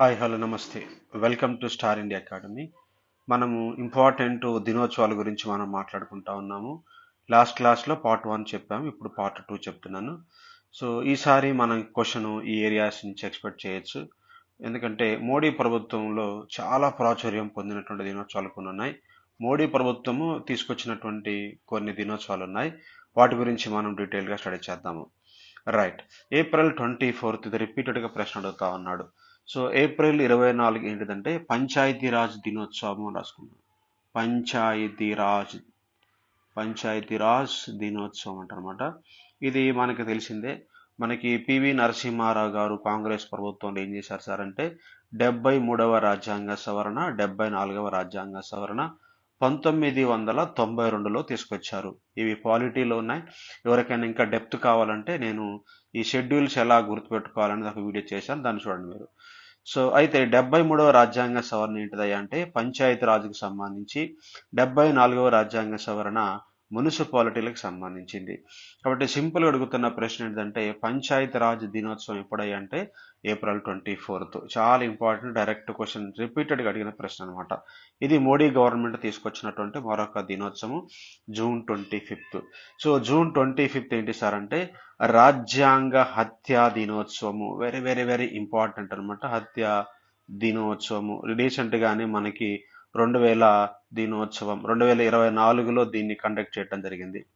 Hi hello namaste. Welcome to star India academy. మనము important దినోత్సవాల గురించి మనం మాట్లాడుకుంటా ఉన్నాము. లాస్ట్ క్లాస్లో పార్ట్ వన్ చెప్పాము ఇప్పుడు పార్ట్ టూ చెప్తున్నాను. సో ఈసారి మనం క్వశ్చన్ ఈ ఏరియాస్ నుంచి ఎక్స్పెక్ట్ చేయొచ్చు. ఎందుకంటే మోడీ ప్రభుత్వంలో చాలా ప్రాచుర్యం పొందినటువంటి దినోత్సవాలు కొన్ని ఉన్నాయి. మోడీ ప్రభుత్వము తీసుకొచ్చినటువంటి కొన్ని దినోత్సవాలు ఉన్నాయి. వాటి గురించి మనం డీటెయిల్గా స్టడీ చేద్దాము. రైట్. ఏప్రిల్ ట్వంటీ ఫోర్త్ ఇది రిపీటెడ్గా ప్రశ్న అడుగుతా ఉన్నాడు. సో ఏప్రిల్ ఇరవై నాలుగు ఏంటిదంటే పంచాయతీరాజ్ దినోత్సవం అని రాసుకున్నాం పంచాయతీరాజ్ పంచాయతీరాజ్ దినోత్సవం అంటారనమాట ఇది మనకి తెలిసిందే. మనకి పివి నరసింహారావు గారు కాంగ్రెస్ ప్రభుత్వంలో ఏం చేశారు సార్ అంటే డెబ్బై మూడవ రాజ్యాంగ సవరణ డెబ్బై నాలుగవ రాజ్యాంగ సవరణ పంతొమ్మిది వందల తొంభై రెండులో తీసుకొచ్చారు. ఇవి పాలిటీలో ఉన్నాయి. ఎవరికైనా ఇంకా డెప్త్ కావాలంటే నేను ఈ షెడ్యూల్స్ ఎలా గుర్తుపెట్టుకోవాలని ఒక వీడియో చేశాను. దాన్ని చూడండి మీరు. సో అయితే డెబ్బై మూడవ రాజ్యాంగ సవరణ ఏంటిదయ్యా అంటే పంచాయతీ రాజుకు సంబంధించి డెబ్బై నాలుగవ రాజ్యాంగ సవరణ మున్సిపాలిటీలకు సంబంధించింది. కాబట్టి సింపుల్గా అడుగుతున్న ప్రశ్న ఏంటంటే పంచాయతీ రాజ్ దినోత్సవం ఎప్పుడై అంటే ఏప్రిల్ ట్వంటీ ఫోర్త్. చాలా ఇంపార్టెంట్ డైరెక్ట్ క్వశ్చన్ రిపీటెడ్గా అడిగిన ప్రశ్న అనమాట ఇది మోడీ గవర్నమెంట్ తీసుకొచ్చినటువంటి మరొక దినోత్సవం June twenty fifth. So June twenty fifth ఏంటి సార్ అంటే రాజ్యాంగ హత్యా దినోత్సవము. వెరీ వెరీ వెరీ ఇంపార్టెంట్ అనమాట హత్య దినోత్సవము. రీసెంట్గానే మనకి రెండు వేల దినోత్సవం రెండు వేల ఇరవై నాలుగులో దీన్ని కండక్ట్ చేయడం జరిగింది.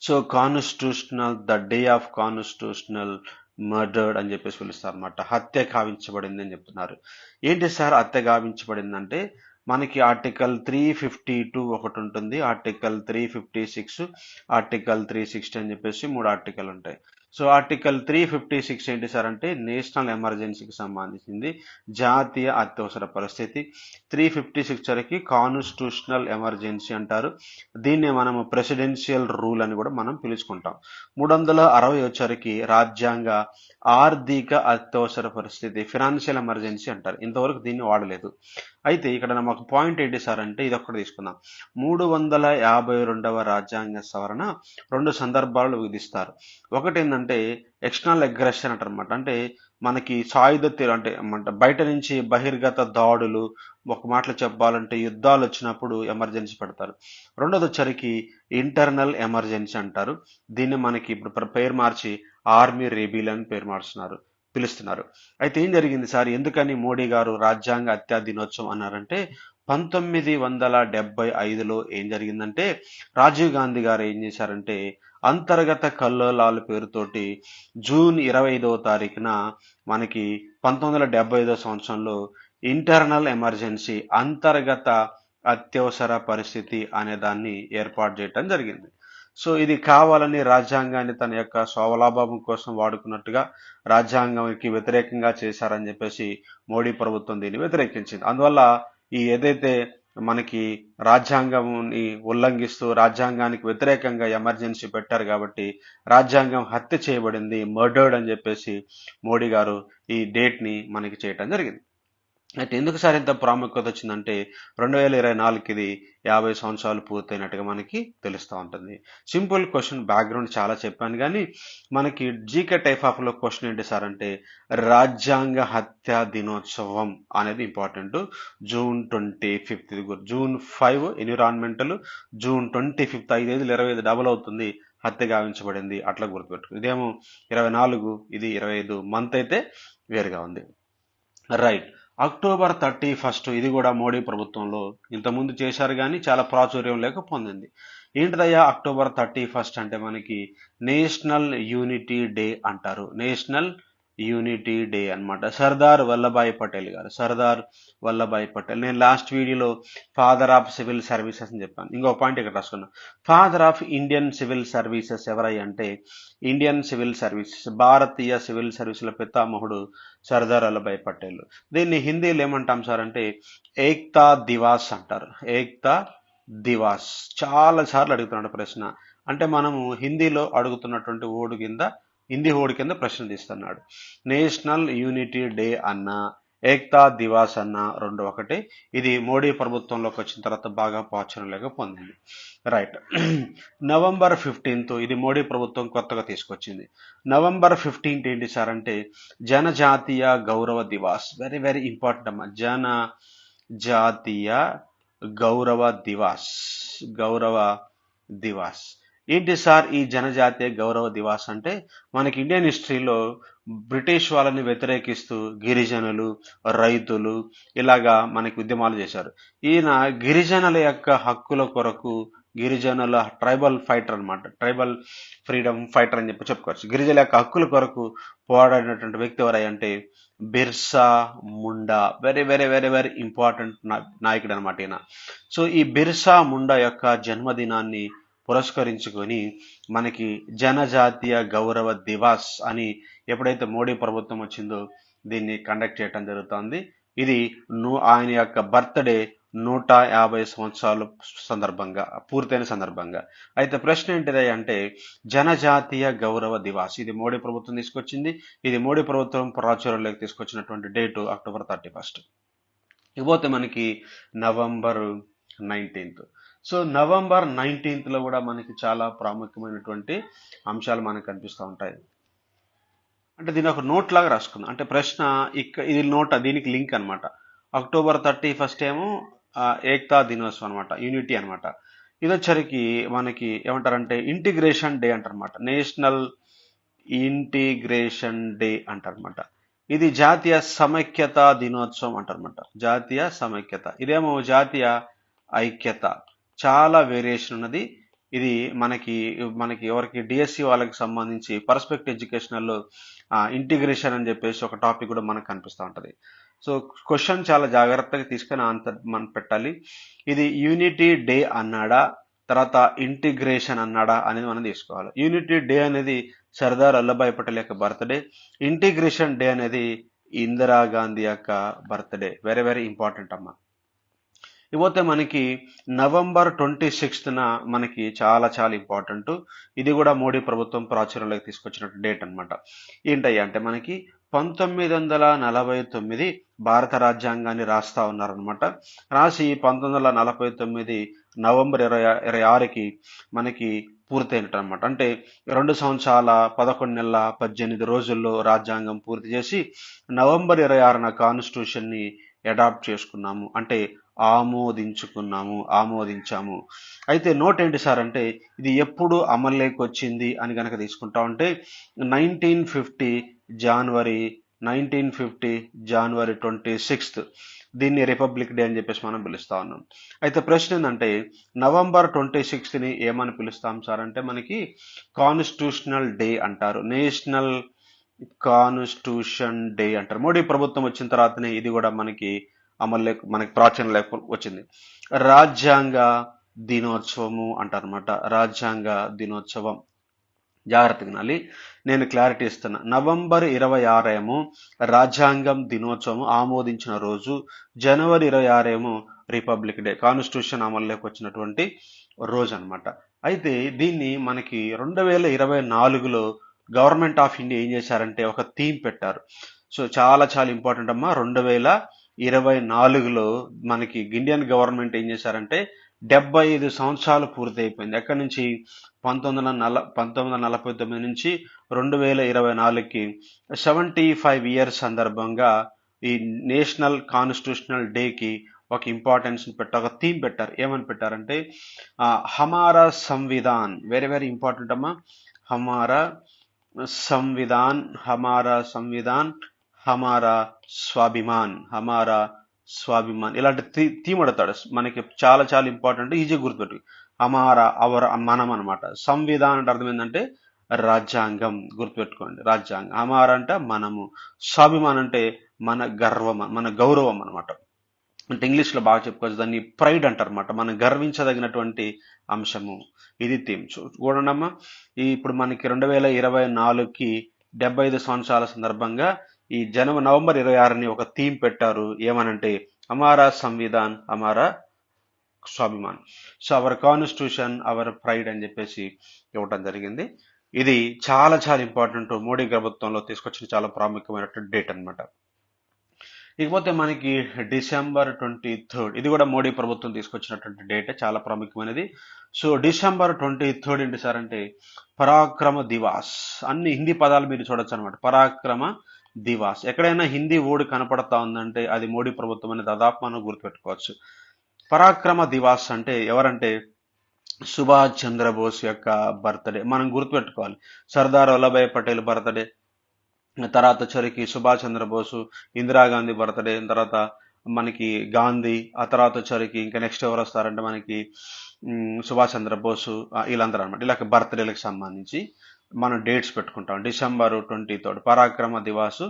So constitutional the day of constitutional murdered అని చెప్పేసి పిలుస్తారు అనమాట హత్య కావించబడింది అని చెప్తున్నారు. ఏంటి సార్ హత్య కావించబడిందంటే మనకి ఆర్టికల్ త్రీ ఫిఫ్టీ టూ ఒకటి ఉంటుంది. Article three fifty six article three sixty అని చెప్పేసి మూడు ఆర్టికల్ ఉంటాయి. So article three fifty six ఏంటి సార్ అంటే నేషనల్ ఎమర్జెన్సీకి సంబంధించింది జాతీయ అత్యవసర పరిస్థితి. త్రీ ఫిఫ్టీ సిక్స్ వరకు కాన్స్టిట్యూషనల్ ఎమర్జెన్సీ అంటారు. దీన్ని మనము ప్రెసిడెన్షియల్ రూల్ అని కూడా మనం పిలుచుకుంటాం. మూడు వందల అరవై వచ్చరికి రాజ్యాంగ ఆర్థిక అత్యవసర పరిస్థితి ఫినాన్షియల్ ఎమర్జెన్సీ అంటారు. ఇంతవరకు దీన్ని వాడలేదు. అయితే ఇక్కడ మాకు పాయింట్ ఏంటి సార్ అంటే ఇది ఒక్కటి తీసుకుందాం. మూడు వందల యాభై రెండవ రాజ్యాంగ సవరణ రెండు సందర్భాలు విధిస్తారు. ఒకటి ఏంటంటే ఎక్స్టర్నల్ అగ్రెషన్ అంటారనమాట అంటే మనకి సాయుధ తీరు అంటే బయట నుంచి బహిర్గత దాడులు ఒక మాటలు చెప్పాలంటే యుద్ధాలు వచ్చినప్పుడు ఎమర్జెన్సీ పెడతారు. రెండోది వచ్చరికి ఇంటర్నల్ ఎమర్జెన్సీ అంటారు. దీన్ని మనకి ఇప్పుడు పేరు మార్చి ఆర్మీ రెబీల్ అని పేరు మార్చున్నారు పిలుస్తున్నారు. అయితే ఏం జరిగింది సార్? ఎందుకని మోడీ గారు రాజ్యాంగ హత్యా దినోత్సవం అన్నారంటే పంతొమ్మిది వందల డెబ్బై ఐదులో ఏం జరిగిందంటే రాజీవ్ గాంధీ గారు ఏం చేశారంటే అంతర్గత కల్లోలాల పేరుతోటి జూన్ ఇరవై ఐదవ తారీఖున మనకి పంతొమ్మిది వందల డెబ్బై ఐదో సంవత్సరంలో ఇంటర్నల్ ఎమర్జెన్సీ అంతర్గత అత్యవసర పరిస్థితి అనే దాన్ని ఏర్పాటు చేయటం జరిగింది. సో ఇది కావాలని రాజ్యాంగాన్ని తన యొక్క స్వావలాభావం కోసం వాడుకున్నట్టుగా రాజ్యాంగానికి వ్యతిరేకంగా చేశారని చెప్పేసి మోడీ ప్రభుత్వం దీన్ని వ్యతిరేకించింది. అందువల్ల ఈ ఏదైతే మనకి రాజ్యాంగంని ఉల్లంఘిస్తూ రాజ్యాంగానికి వ్యతిరేకంగా ఎమర్జెన్సీ పెట్టారు కాబట్టి రాజ్యాంగం హత్య చేయబడింది మర్డర్డ్ అని చెప్పేసి మోడీ గారు ఈ డేట్ని మనకి చేయటం జరిగింది. అయితే ఎందుకు సార్ ఇంత ప్రాముఖ్యత వచ్చిందంటే రెండు వేల ఇరవై నాలుగుకి ఇది యాభై సంవత్సరాలు పూర్తయినట్టుగా మనకి తెలుస్తూ ఉంటుంది. సింపుల్ క్వశ్చన్ బ్యాక్గ్రౌండ్ చాలా చెప్పాను కానీ మనకి జీకే టైప్ ఆఫ్లో క్వశ్చన్ ఏంటి సార్ అంటే రాజ్యాంగ హత్య దినోత్సవం అనేది important. June twenty fifth June five environmental June twenty fifth ఐదు ఐదు ఇరవై ఐదు డబల్ అవుతుంది హత్య గావించబడింది అట్లా గుర్తుపెట్టు ఇదేమో ఇరవై నాలుగు ఇది ఇరవై ఐదు మంత్ అయితే వేరుగా ఉంది. రైట్. అక్టోబర్ థర్టీ ఫస్ట్ ఇది కూడా మోడీ ప్రభుత్వంలో ఇంతకుముందు చేశారు కానీ చాలా ప్రాచుర్యం లేక పొందింది. ఏంటిదయ్యా అక్టోబర్ థర్టీ ఫస్ట్ అంటే మనకి నేషనల్ యూనిటీ డే అంటారు. నేషనల్ యూనిటీ డే అనమాట సర్దార్ వల్లభాయ్ పటేల్ గారు. సర్దార్ వల్లభాయ్ పటేల్. నేను లాస్ట్ వీడియోలో ఫాదర్ ఆఫ్ సివిల్ సర్వీసెస్ అని చెప్పాను. ఇంకో పాయింట్ ఇక్కడ రాసుకున్నా. Father of Indian civil services ఎవరై అంటే ఇండియన్ సివిల్ సర్వీసెస్ భారతీయ సివిల్ సర్వీసుల పితామహుడు సర్దార్ వల్లభాయ్ పటేల్. దీన్ని హిందీలో ఏమంటాం సార్ అంటే ఏక్తా దివాస్ అంటారు. ఏక్తా దివాస్. చాలా సార్లు అడుగుతున్నాడు ప్రశ్న. అంటే మనము హిందీలో అడుగుతున్నటువంటి ఓడు కింద హిందీ ఓడి కింద ప్రశ్న తీస్తున్నాడు. నేషనల్ యూనిటీ డే అన్నా ఏక్తా దివాస్ అన్న రెండు ఒకటి. ఇది మోడీ ప్రభుత్వంలోకి వచ్చిన తర్వాత బాగా ప్రాచుర్యంలోకి పొందింది. రైట్. నవంబర్ ఫిఫ్టీన్త్ ఇది మోడీ ప్రభుత్వం కొత్తగా తీసుకొచ్చింది. నవంబర్ ఫిఫ్టీన్త్ ఏంటి సార్ అంటే జనజాతీయ గౌరవ దివాస్. వెరీ వెరీ ఇంపార్టెంట్ అమ్మా. జన జాతీయ గౌరవ దివాస్. గౌరవ దివాస్. ఏంటి సార్ ఈ జనజాతీయ గౌరవ దివాస్ అంటే? మనకి ఇండియన్ హిస్టరీలో బ్రిటిష్ వాళ్ళని వ్యతిరేకిస్తూ గిరిజనులు రైతులు ఇలాగా మనకి ఉద్యమాలు చేశారు. ఈయన గిరిజనుల యొక్క హక్కుల కొరకు గిరిజనుల ట్రైబల్ ఫైటర్ అన్నమాట. ట్రైబల్ ఫ్రీడమ్ ఫైటర్ అని చెప్పి చెప్పుకోవచ్చు. గిరిజనుల యొక్క హక్కుల కొరకు పోరాడినటువంటి వ్యక్తి ఎవరంటే Birsa Munda. Very very very very important నాయకుడు అనమాట ఈయన. సో ఈ బిర్సా ముండా యొక్క జన్మదినాన్ని పురస్కరించుకొని మనకి జనజాతీయ గౌరవ దివాస్ అని ఎప్పుడైతే మోడీ ప్రభుత్వం వచ్చిందో దీన్ని కండక్ట్ చేయడం జరుగుతోంది. ఇది నూ ఆయన యొక్క బర్త్డే నూట యాభై సంవత్సరాలు సందర్భంగా పూర్తయిన సందర్భంగా. అయితే ప్రశ్న ఏంటిది అంటే జనజాతీయ గౌరవ దివాస్ ఇది మోడీ ప్రభుత్వం తీసుకొచ్చింది. ఇది మోడీ ప్రభుత్వం ప్రాచుర్యంలోకి తీసుకొచ్చినటువంటి డేటు అక్టోబర్ థర్టీ ఫస్ట్ ఇకపోతే మనకి నవంబర్ నైన్టీన్త్ సో నవంబర్ నైన్టీన్త్లో కూడా మనకి చాలా ప్రాముఖ్యమైనటువంటి అంశాలు మనకు కనిపిస్తూ ఉంటాయి. అంటే దీని ఒక నోట్ లాగా రాసుకుందాం. అంటే ప్రశ్న ఇక్క ఇది నోట్ దీనికి లింక్ అనమాట అక్టోబర్ థర్టీ ఫస్ట్ ఏమో ఏక్తా దినోత్సవం అనమాట యూనిటీ అనమాట ఇదొచ్చరికి మనకి ఏమంటారంటే ఇంటిగ్రేషన్ డే అంటారనమాట నేషనల్ ఇంటిగ్రేషన్ డే అంటారనమాట ఇది జాతీయ సమైక్యత దినోత్సవం అంటారనమాట జాతీయ సమైక్యత. ఇదేమో జాతీయ ఐక్యత. చాలా వేరియేషన్ ఉన్నది. ఇది మనకి మనకి ఎవరికి డిఎస్సి వాళ్ళకి సంబంధించి పర్స్పెక్ట్ ఎడ్యుకేషనల్లో ఇంటిగ్రేషన్ అని చెప్పేసి ఒక టాపిక్ కూడా మనకు కనిపిస్తూ ఉంటుంది. సో క్వశ్చన్ చాలా జాగ్రత్తగా తీసుకొని ఆన్సర్ మనం పెట్టాలి. ఇది యూనిటీ డే అన్నాడా తర్వాత ఇంటిగ్రేషన్ అన్నాడా అనేది మనం తీసుకోవాలి. యూనిటీ డే అనేది సర్దార్ వల్లభాయ్ పటేల్ యొక్క బర్త్డే ఇంటిగ్రేషన్ డే అనేది ఇందిరాగాంధీ యొక్క బర్త్డే వెరీ వెరీ ఇంపార్టెంట్ అమ్మా. ఇకపోతే మనకి నవంబర్ ట్వంటీ సిక్స్త్న మనకి చాలా చాలా ఇంపార్టెంట్. ఇది కూడా మోడీ ప్రభుత్వం ప్రాచుర్యంలోకి తీసుకొచ్చిన డేట్ అనమాట ఏంటయ్యా అంటే మనకి పంతొమ్మిది వందల నలభై తొమ్మిది భారత రాజ్యాంగాన్ని రాస్తా ఉన్నారనమాట రాసి పంతొమ్మిది వందల నలభై తొమ్మిది నవంబర్ ఇరవై ఇరవై ఆరుకి మనకి పూర్తయినట్టనమాట అంటే రెండు సంవత్సరాల పదకొండు నెలల పద్దెనిమిది రోజుల్లో రాజ్యాంగం పూర్తి చేసి నవంబర్ ఇరవై ఆరున కాన్స్టిట్యూషన్ని అడాప్ట్ చేసుకున్నాము. అంటే ఆమోదించుకున్నాము ఆమోదించాము. అయితే నోట్ ఏంటి సార్ అంటే ఇది ఎప్పుడు అమల్లోకి వచ్చింది అని కనుక తీసుకుంటా ఉంటే నైన్టీన్ ఫిఫ్టీ జనవరి నైన్టీన్ ఫిఫ్టీ జనవరి ట్వంటీ సిక్స్త్ దీన్ని రిపబ్లిక్ డే అని చెప్పేసి మనం పిలుస్తా ఉన్నాం. అయితే ప్రశ్న ఏంటంటే నవంబర్ ట్వంటీ సిక్స్త్ని ఏమని పిలుస్తాం సార్ అంటే మనకి కాన్స్టిట్యూషనల్ డే అంటారు. నేషనల్ కాన్స్టిట్యూషన్ డే అంటారు. మోడీ ప్రభుత్వం వచ్చిన తర్వాతనే ఇది కూడా మనకి అమలు మనకి ప్రాచుర్యం లేక వచ్చింది. రాజ్యాంగ దినోత్సవము అంటారనమాట రాజ్యాంగ దినోత్సవం. జాగ్రత్తగా వినాలి. నేను క్లారిటీ ఇస్తున్నా. నవంబర్ ఇరవై ఆరేమో రాజ్యాంగం దినోత్సవం ఆమోదించిన రోజు జనవరి ఇరవై ఆరేమో రిపబ్లిక్ డే కాన్స్టిట్యూషన్ అమల్లోకి వచ్చినటువంటి రోజు అనమాట అయితే దీన్ని మనకి రెండు వేల ఇరవై నాలుగులో గవర్నమెంట్ ఆఫ్ ఇండియా ఏం చేశారంటే ఒక థీమ్ పెట్టారు. సో చాలా చాలా ఇంపార్టెంట్ అమ్మా. రెండు వేల ఇరవై నాలుగులో మనకి ఇండియన్ గవర్నమెంట్ ఏం చేశారంటే డెబ్బై ఐదు సంవత్సరాలు పూర్తయిపోయింది. ఎక్కడి నుంచి? పంతొమ్మిది వందల నల పంతొమ్మిది వందల నలభై తొమ్మిది నుంచి రెండు వేల ఇరవై నాలుగుకి. సెవెంటీ ఫైవ్ ఇయర్స్ సందర్భంగా ఈ నేషనల్ కాన్స్టిట్యూషనల్ డేకి ఒక ఇంపార్టెన్స్ పెట్టారు ఒక థీమ్ పెట్టారు. ఏమని పెట్టారంటే హమారా సంవిధాన్. వెరీ వెరీ ఇంపార్టెంట్ అమ్మా. హమారా సంవిధాన్ హమారా సంవిధాన్ హమారా స్వాభిమాన్ హమారా స్వాభిమాన్. ఇలాంటి థీ థీమ్ అడతాడు మనకి చాలా చాలా ఇంపార్టెంట్ ఈజీ గుర్తుపెట్టు హమారా అవర్ మనం అనమాట సంవిధానం అంటే అర్థం ఏంటంటే రాజ్యాంగం గుర్తుపెట్టుకోండి. రాజ్యాంగం. హమారా అంటే మనము. స్వాభిమాన్ అంటే మన గర్వం మన గౌరవం అనమాట అంటే ఇంగ్లీష్లో బాగా చెప్పుకోవచ్చు. దాన్ని ప్రైడ్ అంటారు అనమాట మనం గర్వించదగినటువంటి అంశము. ఇది థీమ్. చూడండమ్మా. ఈ ఇప్పుడు మనకి రెండు వేల ఇరవై నాలుగుకి డెబ్బై ఐదు సంవత్సరాల సందర్భంగా ఈ జనవ నవంబర్ ఇరవై ఆరుని ఒక థీమ్ పెట్టారు. ఏమనంటే అమారా సంవిధాన్ అమారా Swabhiman. So our constitution our pride అని చెప్పేసి ఇవ్వటం జరిగింది. ఇది చాలా చాలా ఇంపార్టెంట్. మోడీ ప్రభుత్వంలో తీసుకొచ్చిన చాలా ప్రాముఖ్యమైనటువంటి డేట్ అన్నమాట. ఇకపోతే మనకి డిసెంబర్ ట్వంటీ థర్డ్. ఇది కూడా మోడీ ప్రభుత్వం తీసుకొచ్చినటువంటి డేట్ చాలా ప్రాముఖ్యమైనది. సో డిసెంబర్ ట్వంటీ థర్డ్ ఏంటి సార్ అంటే పరాక్రమ దివాస్. అన్ని హిందీ పదాలు మీరు చూడొచ్చు అనమాట పరాక్రమ దివాస్. ఎక్కడైనా హిందీ ఓడి కనపడతా ఉందంటే అది మోడీ ప్రభుత్వం అని దాదాపు మనం గుర్తుపెట్టుకోవచ్చు. పరాక్రమ దివాస్ అంటే ఎవరంటే సుభాష్ చంద్రబోస్ యొక్క బర్త్డే. మనం గుర్తుపెట్టుకోవాలి. సర్దార్ వల్లభాయ్ పటేల్ బర్త్డే తర్వాత చరికి సుభాష్ చంద్రబోసు ఇందిరాగాంధీ బర్త్డే తర్వాత మనకి గాంధీ ఆ తర్వాత వచ్చరికి ఇంకా నెక్స్ట్ ఎవరు వస్తారంటే మనకి సుభాష్ చంద్రబోసు వీళ్ళందరూ అనమాట ఇలా బర్త్డేలకు సంబంధించి. మనం డేట్స్ పెట్టుకుంటాం. డిసెంబర్ ట్వంటీ థర్డ్ పరాక్రమ దివాసు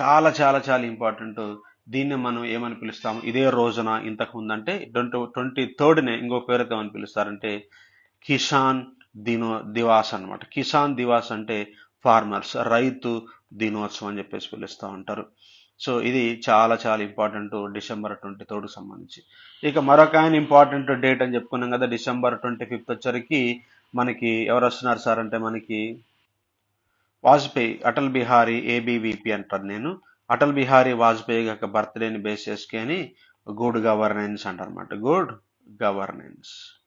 చాలా చాలా చాలా ఇంపార్టెంట్ దీన్ని మనం ఏమని పిలుస్తాము? ఇదే రోజున ఇంతకు ముందంటే ట్వంటీ ట్వంటీ థర్డ్నే ఇంకో పేరుతో ఏమని పిలుస్తారంటే కిసాన్ దినో దివాస్ అన్నమాట. కిసాన్ దివాస్ అంటే ఫార్మర్స్ రైతు దినోత్సవం అని చెప్పేసి పిలుస్తూ ఉంటారు. సో ఇది చాలా చాలా ఇంపార్టెంట్ డిసెంబర్ ట్వంటీ థర్డ్కి సంబంధించి. ఇక మరొక ఆయన ఇంపార్టెంట్ డేట్ అని చెప్పుకున్నాం కదా డిసెంబర్ ట్వంటీ ఫిఫ్త్ వచ్చరికి మనకి ఎవరు వస్తున్నారు సార్ అంటే మనకి వాజ్పేయి అటల్ బిహారీ ఏబీవీపీ అంటారు నేను. అటల్ బిహారీ వాజ్పేయి యొక్క బర్త్డేని బేస్ చేసుకొని గుడ్ గవర్నెన్స్ అంటారనమాట గుడ్ గవర్నెన్స్.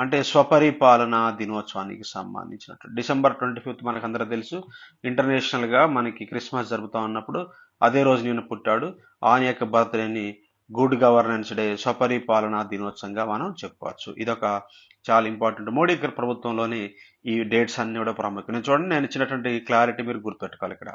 అంటే స్వపరిపాలన దినోత్సవానికి సంబంధించినట్టు. డిసెంబర్ ట్వంటీ ఫిఫ్త్ మనకు అందరూ తెలుసు. ఇంటర్నేషనల్గా మనకి క్రిస్మస్ జరుగుతూ ఉన్నప్పుడు అదే రోజు నేను పుట్టాడు. ఆయన యొక్క బర్త్డేని గుడ్ గవర్నెన్స్ డే స్వపరిపాలన దినోత్సవంగా మనం చెప్పుకోవచ్చు. ఇదొక చాలా ఇంపార్టెంట్ మోడీ గారి ప్రభుత్వంలోని ఈ డేట్స్ అన్ని కూడా ప్రాముఖ్యం చూడండి. నేను ఇచ్చినటువంటి క్లారిటీ మీరు గుర్తుపెట్టుకోవాలి ఇక్కడ.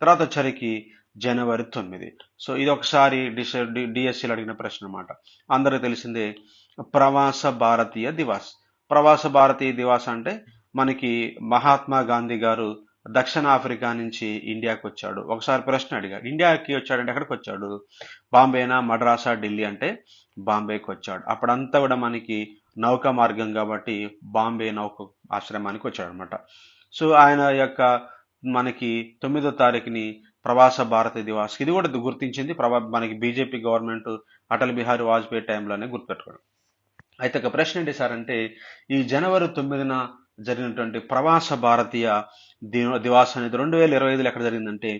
తర్వాత వచ్చరికి జనవరి తొమ్మిది. సో ఇది ఒకసారి డిస్ డిఎస్సీలో అడిగిన ప్రశ్న అనమాట అందరికీ తెలిసిందే ప్రవాస భారతీయ దివాస్. ప్రవాస భారతీయ దివాస్ అంటే మనకి మహాత్మా గాంధీ గారు దక్షిణ ఆఫ్రికా నుంచి ఇండియాకి వచ్చాడు. ఒకసారి ప్రశ్న అడిగాడు ఇండియాకి వచ్చాడంటే ఎక్కడికి వచ్చాడు? బాంబేనా మద్రాసా ఢిల్లీ అంటే బాంబేకి వచ్చాడు. అప్పుడంతా కూడా మనకి నౌకా మార్గం కాబట్టి బాంబే నౌక ఆశ్రమానికి వచ్చాడనమాట సో ఆయన యొక్క మనకి తొమ్మిదో తారీఖుని ప్రవాస భారత దివాస్. ఇది కూడా గుర్తించింది ప్రభా మనకి బీజేపీ గవర్నమెంట్ అటల్ బిహారీ వాజ్పేయి టైంలోనే గుర్తుపెట్టుకోవడం. అయితే ఒక ప్రశ్న ఏంటి సార్ అంటే ఈ జనవరి తొమ్మిదిన జరిగినటువంటి ప్రవాస భారతీయ దివాస్ అనేది రెండు వేల ఇరవై ఐదులో ఎక్కడ జరిగిందంటే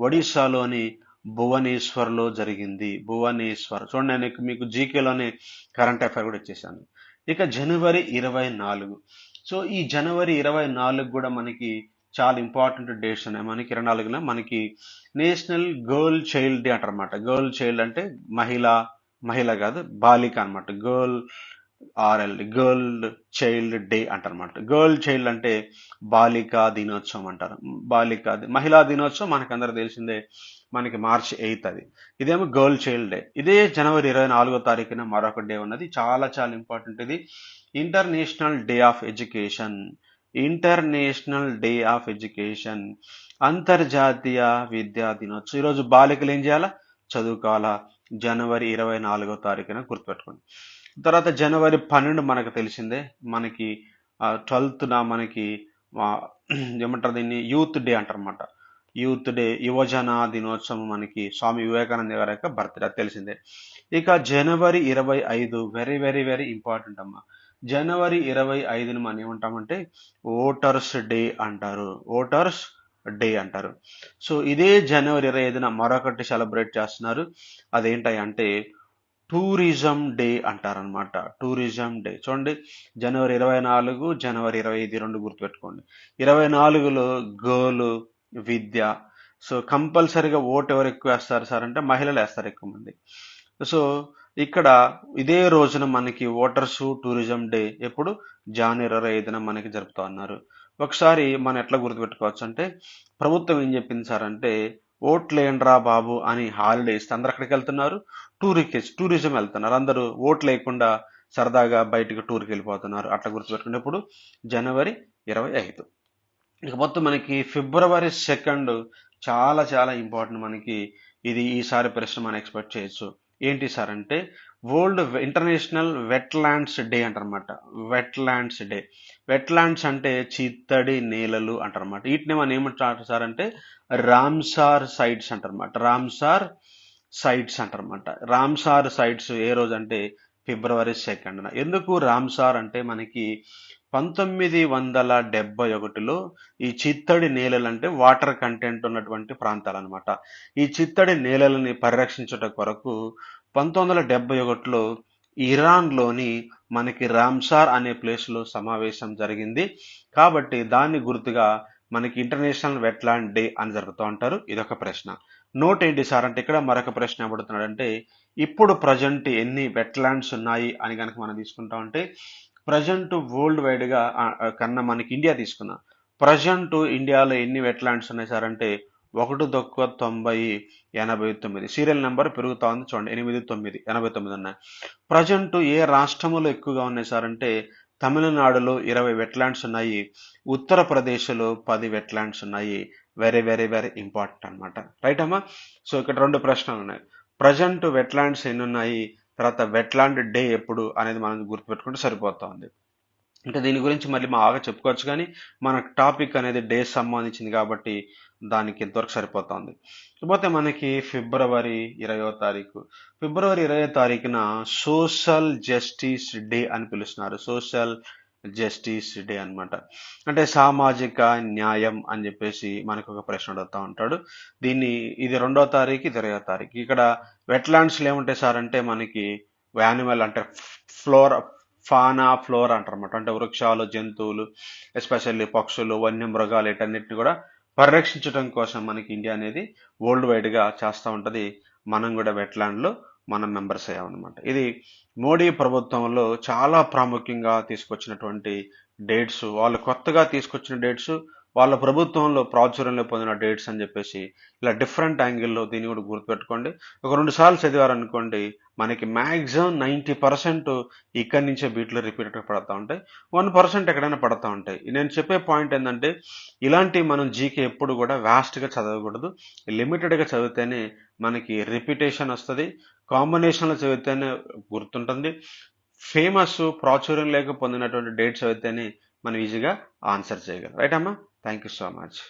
ఒడిశాలోని భువనేశ్వర్లో జరిగింది. భువనేశ్వర్. చూడండి నేను మీకు జీకేలోనే కరెంట్ అఫైర్ కూడా ఇచ్చేసాను. ఇక జనవరి ఇరవై నాలుగు. సో ఈ జనవరి ఇరవై నాలుగు కూడా మనకి చాలా ఇంపార్టెంట్ డేట్స్ ఉన్నాయి. మనకి ఇరవై నాలుగున మనకి నేషనల్ గర్ల్ చైల్డ్ డే అంటారన్నమాట. గర్ల్ చైల్డ్ అంటే మహిళ మహిళ కాదు బాలిక అన్నమాట. గర్ల్ ఆర్ఎల్ గర్ల్ చైల్డ్ డే అంటారనమాట గర్ల్ చైల్డ్ అంటే బాలికా దినోత్సవం అంటారు. బాలికా మహిళా దినోత్సవం మనకు అందరూ తెలిసిందే మనకి మార్చ్ ఎయిత్ అది. ఇదేమో గర్ల్ చైల్డ్ డే. ఇదే జనవరి ఇరవై నాలుగో తారీఖున మరొక డే ఉన్నది. చాలా చాలా ఇంపార్టెంట్ ఇది. International day of education. International day of education. అంతర్జాతీయ విద్యా దినోత్సవం. ఈరోజు బాలికలు ఏం చేయాలా? చదువుకోవాలా? జనవరి ఇరవై నాలుగో తారీఖున గుర్తుపెట్టుకోండి. తర్వాత జనవరి పన్నెండు మనకు తెలిసిందే. మనకి ట్వెల్త్న మనకి ఏమంటారు దీన్ని? యూత్ డే అంటారన్నమాట. యూత్ డే యువజన దినోత్సవం మనకి స్వామి వివేకానంద గారి యొక్క బర్త్డే తెలిసిందే. ఇక జనవరి ఇరవై ఐదు వెరీ వెరీ వెరీ ఇంపార్టెంట్ అమ్మా. జనవరి ఇరవై ఐదుని మనం ఏమంటామంటే ఓటర్స్ డే అంటారు. ఓటర్స్ డే అంటారు. సో ఇదే జనవరి ఇరవై ఐదున మరొకటి సెలబ్రేట్ చేస్తున్నారు. అదేంటి అంటే టూరిజం డే అంటారనమాట టూరిజం డే. చూడండి జనవరి ఇరవై నాలుగు జనవరి ఇరవై ఐదు రెండు గుర్తుపెట్టుకోండి. ఇరవై నాలుగులో గోలు విద్య. సో కంపల్సరీగా ఓటు ఎవరు ఎక్కువ వేస్తారు సార్ అంటే మహిళలు వేస్తారు ఎక్కువ మంది. సో ఇక్కడ ఇదే రోజున మనకి ఓటర్స్ టూరిజం డే ఎప్పుడు? జాన్ ఇరవై ఐదున మనకి జరుపుతా ఉన్నారు. ఒకసారి మనం ఎట్లా గుర్తుపెట్టుకోవచ్చు అంటే ప్రభుత్వం ఏం చెప్పింది సార్ అంటే ఓట్లేండ్రా బాబు అని హాలిడేస్ అందరు అక్కడికి వెళ్తున్నారు టూరికేజ్ టూరిజం వెళ్తున్నారు. అందరూ ఓట్ లేకుండా సరదాగా బయటకు టూర్కి వెళ్ళిపోతున్నారు అట్లా గుర్తుపెట్టుకునేప్పుడు జనవరి ఇరవై ఐదు. ఇక మొత్తం మనకి ఫిబ్రవరి సెకండ్ చాలా చాలా ఇంపార్టెంట్ మనకి ఇది ఈసారి ప్రశ్న మనం ఎక్స్పెక్ట్ చేయొచ్చు. ఏంటి సార్ అంటే వరల్డ్ ఇంటర్నేషనల్ వెట్లాండ్స్ డే అంటారనమాట వెట్లాండ్స్ డే. వెట్లాండ్స్ అంటే చిత్తడి నేలలు అంటారనమాట వీటిని మనం ఏమంటారు సార్ అంటే రామ్సార్ సైట్స్ అంటారనమాట రామ్సార్ సైట్స్ అంటారనమాట రామ్సార్ సైట్స్ ఏ రోజు అంటే ఫిబ్రవరి సెకండ్న ఎందుకు రామ్సార్ అంటే మనకి పంతొమ్మిది వందల డెబ్బై ఒకటిలో ఈ చిత్తడి నేలలు అంటే వాటర్ కంటెంట్ ఉన్నటువంటి ప్రాంతాలు అనమాట ఈ చిత్తడి నేలలని పరిరక్షించుట కొరకు పంతొమ్మిది వందల డెబ్బై ఒకటిలో ఇరాన్లోని మనకి రామ్సార్ అనే ప్లేస్లో సమావేశం జరిగింది. కాబట్టి దాన్ని గుర్తుగా మనకి ఇంటర్నేషనల్ వెట్లాండ్ డే అని జరుపుతూ ఉంటారు. ఇదొక ప్రశ్న. నోట్ ఏంటి సార్? అంటే ఇక్కడ మరొక ప్రశ్న పడుతున్నాడంటే ఇప్పుడు ప్రజెంట్ ఎన్ని వెట్లాండ్స్ ఉన్నాయి అని కనుక మనం తీసుకుంటా ఉంటే ప్రజెంట్ వరల్డ్ వైడ్గా కన్నా మనకి ఇండియా తీసుకున్నాం ప్రజెంట్ ఇండియాలో ఎన్ని వెట్లాండ్స్ ఉన్నాయి సార్? అంటే ఒకటి తక్కువ తొంభై ఎనభై తొమ్మిది. సీరియల్ నెంబర్ పెరుగుతా ఉంది చూడండి. ఎనిమిది తొమ్మిది ఎనభై తొమ్మిది ఉన్నాయి. ప్రజెంట్ ఏ రాష్ట్రములో ఎక్కువగా ఉన్నాయి సార్? అంటే తమిళనాడులో ఇరవై వెట్లాండ్స్ ఉన్నాయి. ఉత్తరప్రదేశ్లో పది వెట్లాండ్స్ ఉన్నాయి. వెరీ వెరీ వెరీ ఇంపార్టెంట్ అనమాట రైట్ అమ్మా? సో ఇక్కడ రెండు ప్రశ్నలు ఉన్నాయి. ప్రజెంట్ వెట్లాండ్స్ ఎన్ని ఉన్నాయి? తర్వాత వెట్లాండ్ డే ఎప్పుడు అనేది మనం గుర్తుపెట్టుకుంటే సరిపోతా ఉంది. అంటే దీని గురించి మళ్ళీ బాగా చెప్పుకోవచ్చు కానీ మన టాపిక్ అనేది డే సంబంధించింది కాబట్టి దానికి ఇంతవరకు సరిపోతుంది. ఇకపోతే మనకి ఫిబ్రవరి ఇరవయో తారీఖు. ఫిబ్రవరి ఇరవై తారీఖున సోషల్ జస్టిస్ డే అని పిలుస్తున్నారు. సోషల్ జస్టిస్ డే అన్నమాట. అంటే సామాజిక న్యాయం అని చెప్పేసి మనకు ఒక ప్రశ్న అడుగుతూ ఉంటాడు. దీన్ని ఇది రెండో తారీఖు ఇది ఇరవయో తారీఖు. ఇక్కడ వెట్లాండ్స్లో ఏముంటాయి సార్ అంటే మనకి యానిమల్ అంటే ఫ్లోర్ ఫానా ఫ్లోర్ అంటారు అనమాట అంటే వృక్షాలు జంతువులు ఎస్పెషల్లీ పక్షులు వన్యమృగాలు వీటన్నిటిని కూడా పరిరక్షించడం కోసం మనకి ఇండియా అనేది వరల్డ్ వైడ్గా చేస్తూ ఉంటుంది. మనం కూడా వెట్లాండ్లో మనం మెంబర్స్ అయ్యామన్నమాట ఇది మోడీ ప్రభుత్వంలో చాలా ప్రాముఖ్యంగా తీసుకొచ్చినటువంటి డేట్స్ వాళ్ళు కొత్తగా తీసుకొచ్చిన డేట్స్ వాళ్ళ ప్రభుత్వంలో ప్రాచుర్యంలో పొందిన డేట్స్ అని చెప్పేసి ఇలా డిఫరెంట్ యాంగిల్లో దీన్ని కూడా గుర్తుపెట్టుకోండి. ఒక రెండు సార్లు చదివారనుకోండి మనకి మ్యాక్సిమం నైంటీ పర్సెంట్ ఇక్కడి నుంచే బీట్లు రిపీటెడ్ పడతా ఉంటాయి. వన్ పర్సెంట్ ఎక్కడైనా పడతా ఉంటాయి. నేను చెప్పే పాయింట్ ఏంటంటే ఇలాంటి మనం జీకే ఎప్పుడు కూడా వ్యాస్ట్గా చదవకూడదు. లిమిటెడ్గా చదివితేనే మనకి రిపిటేషన్ వస్తుంది. కాంబినేషన్లో చదివితేనే గుర్తుంటుంది. ఫేమస్ ప్రాచుర్యం లేక పొందినటువంటి డేట్స్ చదివితేనే మనం ఈజీగా ఆన్సర్ చేయగలం. రైట్ అమ్మా? Thank you so much.